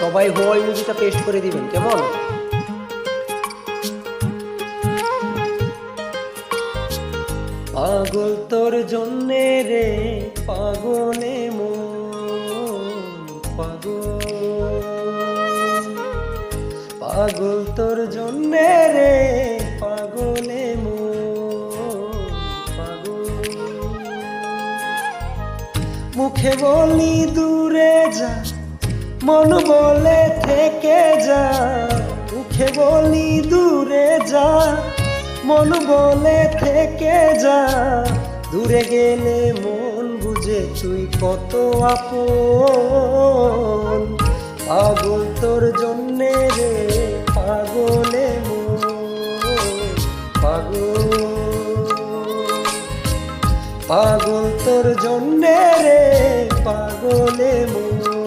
সবাই হোয়াই মুভিটা পেস্ট করে দিবেন, কেমন? পাগল তোর জন্যে রে, পাগলে মন পাগল। পাগল তোর জন্যে রে, পাগলে মন পাগল। মুখে বলি দূরে যা মন বলে থেকে যা মুখে বলি দূরে যা। মন বলে থেকে যা, দূরে গেলে মন বুঝে তুই কত আপন। পাগল তোর জন্যে রে, পাগলে পাগল। পাগল তোর জন্যে রে, পাগলে মন।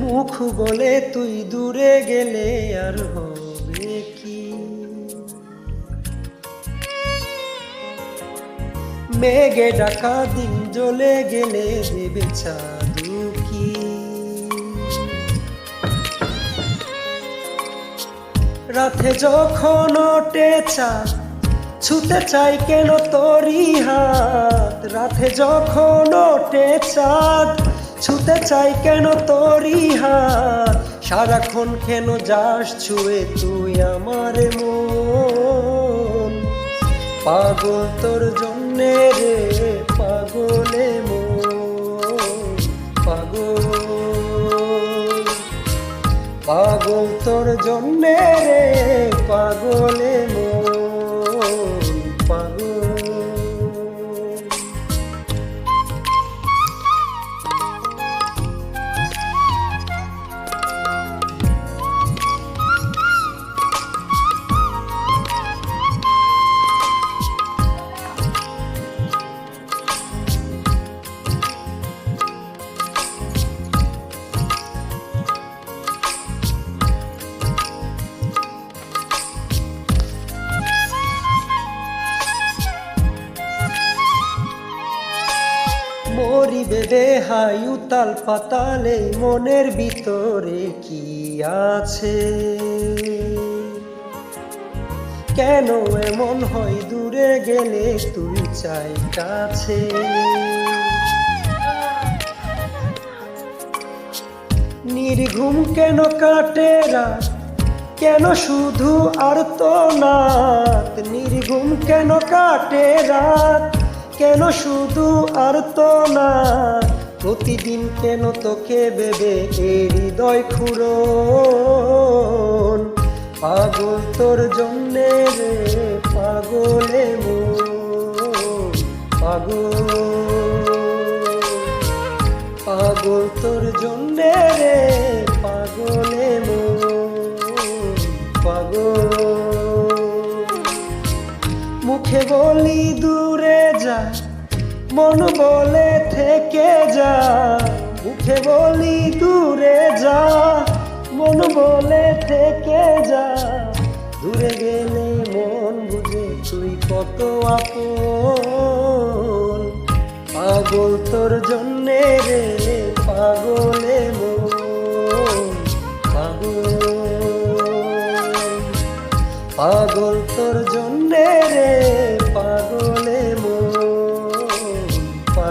মুখ বলে তুই দূরে গেলে আর হবে কি? মেঘে ডাকা দিন জ্বলে গেলে দেবে চাঁদু কি? রাতে যখন ওঠে চাঁদ, ছুতে চাই কেন তোরই হাত? রাতে যখন ওঠে চাঁদ ছুতে চাই কেন তোরই হাত? সারাক্ষণ কেন যাস ছুঁয়ে তুই আমার মন? পাগল তোর জন্যে রে, পাগলে পাগল। পাগল তোর জন্যে রে, পাগলে মন। মরি বেদে হাই উতাল পাতালে মনের ভিতরে কি আছে? কেন এমন হয় দূরে গেলে তুই চাই কাছে? নির্ঘুম কেন কাটে রাত? কেন শুধু আর তো নাত নির্ঘুম কেন কাটে রাত? কেন শুধু আর তো না? প্রতিদিন কেন তোকে বেবে এ হৃদয় খুঁড়ো পাগল তোর জন্যে রে, পাগলে মন। পাগল। পাগল তোর জন্যে রে, পাগলে মন। মুখে বলি, দূরে যা, মন বলে থেকে যা। মুখে বলি, দূরে যা, মন বলে থেকে যা। দূরে গেলে মন বুঝে, তুই কত আপন। পাগল তোর জন্যে রে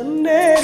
পাগল